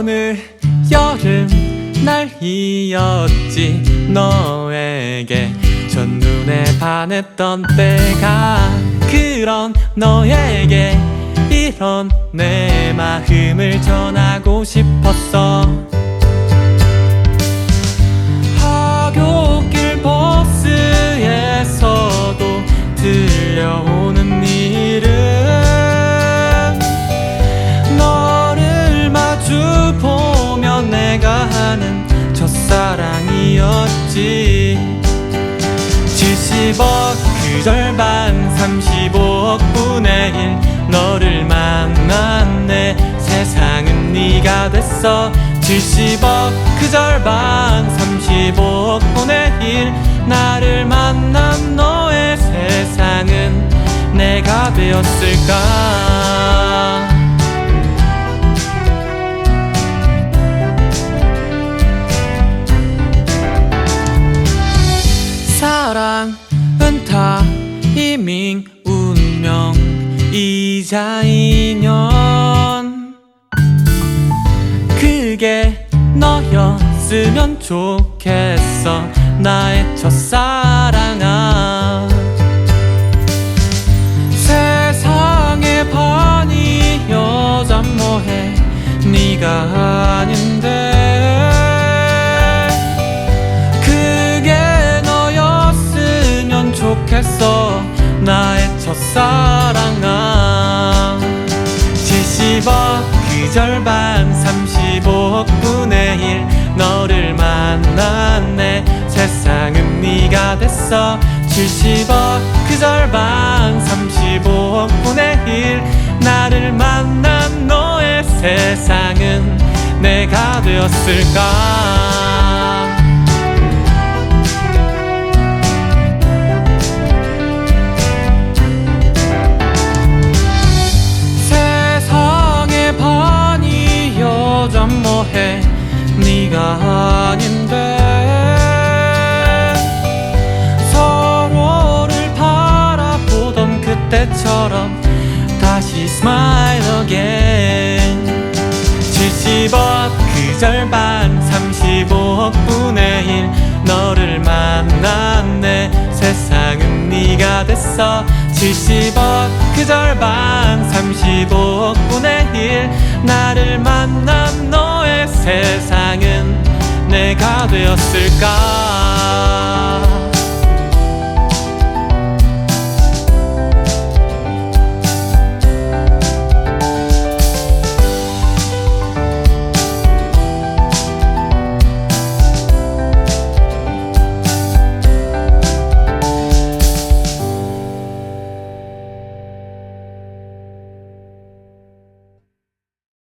오늘 여름 날이었지. 너에게 첫눈에 반했던 때가 그런 너에게 이런 내 마음을 전하고 싶었어. 첫사랑이었지. 70억 그 절반 35억 분의 1 너를 만났네. 세상은 네가 됐어. 70억 그 절반 35억 분의 1 나를 만난 너의 세상은 내가 되었을까 사랑은 타이밍 운명 이자 인연 그게 너였으면 좋겠어. 나의 첫사랑아 첫사랑아. 70억 그 절반 35억 분의 1 너를 만났네. 세상은 네가 됐어. 70억 그 절반 35억 분의 1 나를 만난 너의 세상은 내가 되었을까 처럼 다시 smile again. 70억 그 절반 35억 분의 1 너를 만났네. 세상은 네가 됐어. 70억 그 절반 35억 분의 1 나를 만난 너의 세상은 내가 되었을까